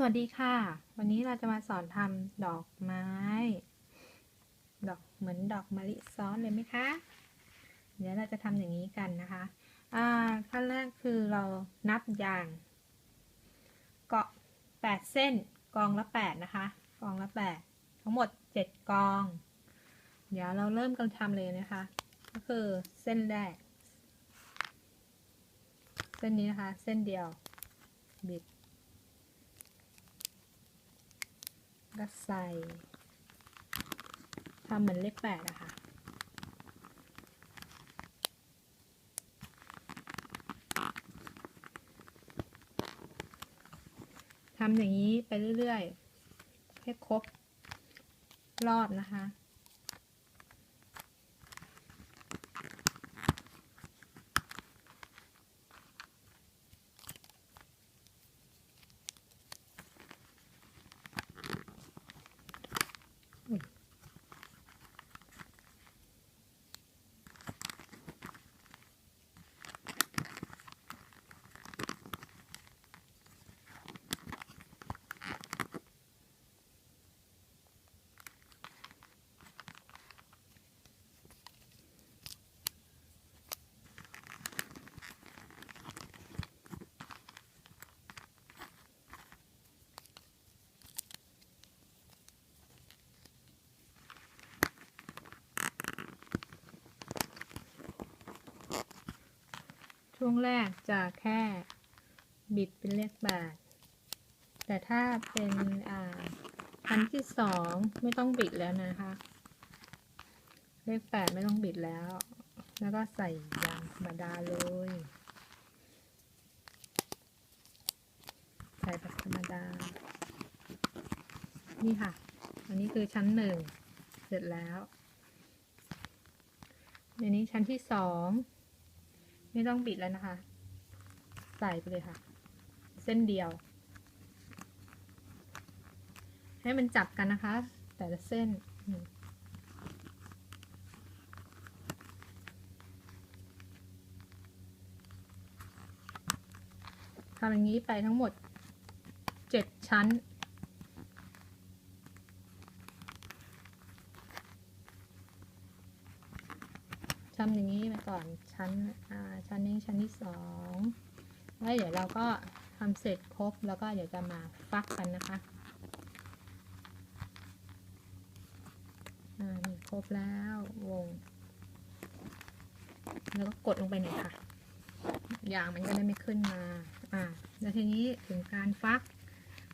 สวัสดีค่ะ วันนี้เราจะมาสอนทำดอกไม้ ดอกเหมือนดอกมะลิซ้อนเลยไหมคะ เดี๋ยวเราจะทำอย่างนี้กันนะคะอ่าขั้นแรกคือเรานับยาง เกาะแปดเส้นกองละแปดนะคะ กองละแปดทั้งหมดเจ็ดกอง เดี๋ยวเราเริ่มกันทำเลยนะคะ ก็คือเส้นแรก เส้นนี้นะคะ เส้นเดียวบิด ก็ใส่ทำเหมือนเลขแปดอะค่ะ ทำอย่างนี้ไปเรื่อยๆให้ครบรอบนะคะ ช่วงแรกจะแค่บิดเป็นเลขแปดแต่ถ้าเป็นอ่าอันที่สองไม่ต้องบิดแล้วนะคะ เลขแปดไม่ต้องบิดแล้ว แล้วก็ใส่ยางธรรมดาเลย ใส่แบบธรรมดา นี่ค่ะ อันนี้คือชั้นหนึ่งเสร็จแล้ว ในนี้ชั้นที่สอง ไม่ต้องบิดแล้วนะคะ ใส่ไปเลยค่ะ เส้นเดียว ให้มันจับกันนะคะ แต่ละเส้นทำอย่างนี้ไปทั้งหมดเจ็ดชั้น ทำอย่างนี้ไปก่อนชั้นอ่าชั้นนี้ชั้นที่สองแล้วเดี๋ยวเราก็ทำเสร็จครบแล้วก็เดี๋ยวจะมาฟักกันนะคะอ่านี่ครบแล้ววง แล้วก็กดลงไปหน่อยค่ะยางมันก็ได้ไม่ขึ้นมาอ่าแล้วทีนี้ถึงการฟัก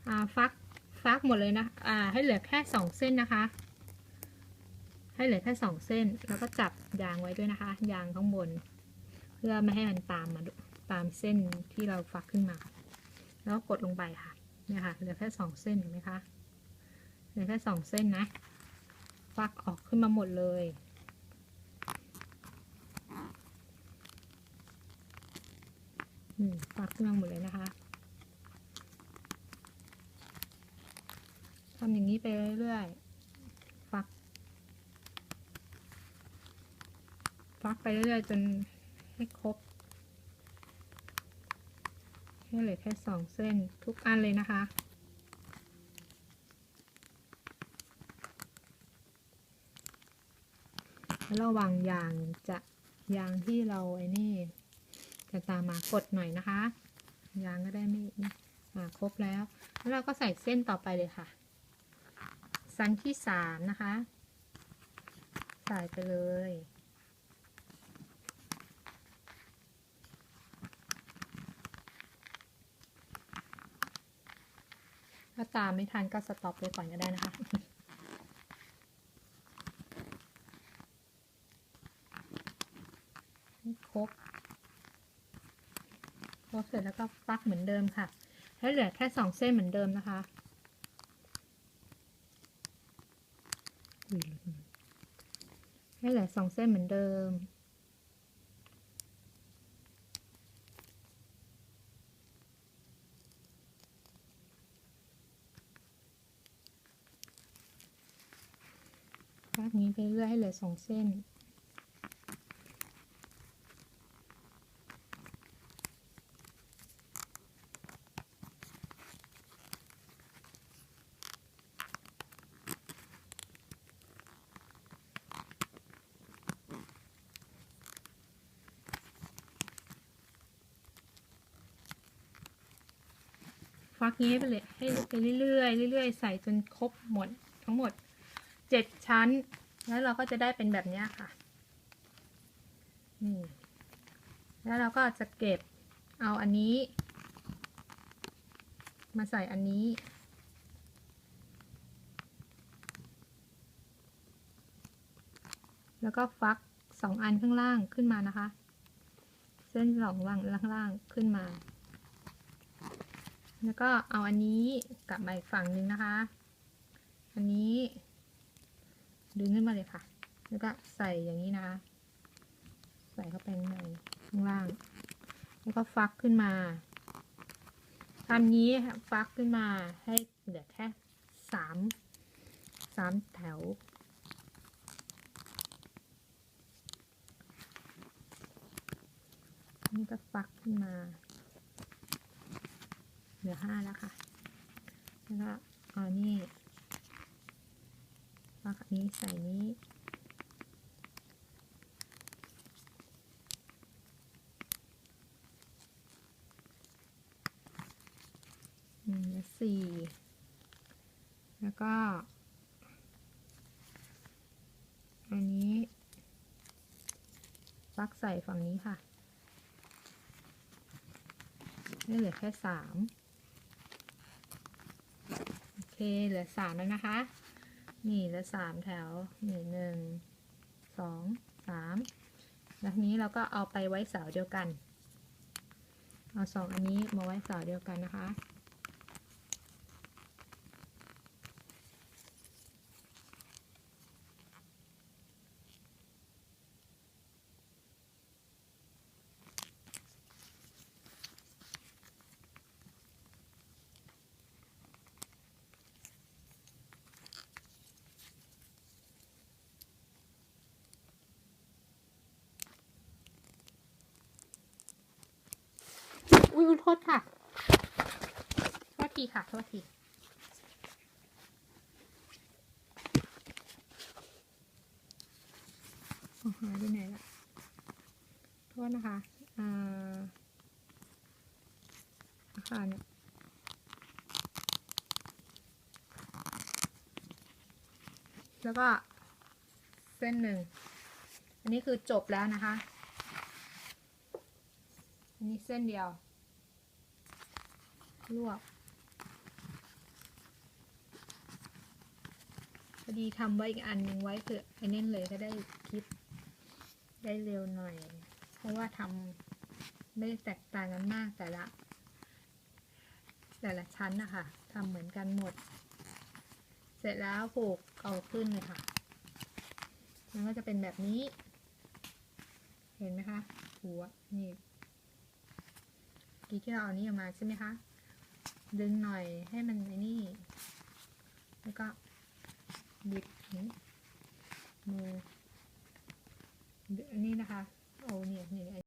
อ่าฟักฟักหมดเลยนะอ่าให้เหลือแค่สองเส้นนะคะ ให้เหลือแค่สองเส้น แล้วก็จับ ยางไว้ด้วยนะคะ ยางข้างบน เพื่อไม่ให้มันตามมาตามเส้นที่เราฟักขึ้นมา แล้วกดลงไปค่ะเนี่ยค่ะเหลือแค่สองเส้นเห็นไหมคะเหลือแค่สองเส้นนะฟักออกขึ้นมาหมดเลยฟักขึ้นมาหมดเลยนะคะทำอย่างนี้ไปเรื่อยๆ ฟัก ฟักไปเรื่อยๆจนให้ครบให้เหลือแค่สองเส้นทุกอันเลยนะคะแล้วระวังยางจะยางที่เราไอ้นี่ จะตามมากดหน่อยนะคะ ยางก็ได้ไม่อ่าครบแล้ว แล้วเราก็ใส่เส้นต่อไปเลยค่ะ สั้นที่สามนะคะ ใส่ไปเลย ถ้าตามไม่ทันก็สต็อปไปก่อนก็ได้นะคะ ครบครบเสร็จแล้วก็ฟักเหมือนเดิมค่ะ ให้เหลือแค่สองเส้นเหมือนเดิมนะคะให้เหลือสองเส้นเหมือนเดิม สองเส้น ฟักเงี้ยไปเลยให้ไปเรื่อยๆเรื่อยๆ ใส่จนครบหมดทั้งหมดเจ็ดชั้น แล้วเราก็จะได้เป็นแบบนี้ค่ะ นี่ แล้วเราก็จะเก็บเอาอันนี้ มาใส่อันนี้ แล้วก็ฟักสองอันข้างล่างขึ้นมานะคะ เส้นสองล่างข้างล่างขึ้นมา แล้วก็เอาอันนี้กลับมาอีกฝั่งหนึ่งนะคะ อันนี้ ดึงขึ้นมาเลยค่ะ แล้วก็ใส่อย่างนี้นะคะ ใส่เข้าไปในข้างล่าง แล้วก็ฟักขึ้นมาทำนี้ฟักขึ้นมาให้เหลือแค่สามสามแถว นี่ก็ฟักขึ้นมา เหลือห้าแล้วค่ะ แล้วก็เอานี่ ฟักนี้ใส่นี้หนึ่งและสี่แล้วก็ อันนี้ฟักใส่ฝั่งนี้ค่ะนี่เหลือแค่สามโอเค เหลือสามแล้วนะคะ นี่และสามแถวนี่หนึ่งสองสามแล้วนี้เราก็เอาไปไว้เสาเดียวกัน เอาสองอันนี้มาไว้เสาเดียวกันนะคะ โทษค่ะโทษทีค่ะโทษทีหายไปไหนละโทษนะคะอ่าอาคารเนี่ยแล้วก็เส้นหนึ่ง อันนี้คือจบแล้วนะคะ อันนี้เส้นเดียว ลวกพอดีทำไว้อีกอันหนึ่งไว้เผื่อไอ้เน้นเลยก็ได้คลิป ได้เร็วหน่อย เพราะว่าทำไม่แตกต่างกันมากแต่ละ แต่ละชั้นนะคะทำเหมือนกันหมด เสร็จแล้วผูกเอาขึ้นเลยค่ะ มันก็จะเป็นแบบนี้ เห็นไหมคะหัวนี่กี้ที่เราเอานี่ออกมาใช่ไหมคะ ดึงหน่อยให้มันไอ้นี่ แล้วก็บิดนี้มือดึงอันนี้นะคะ โอ้เนี่ยเนี่ย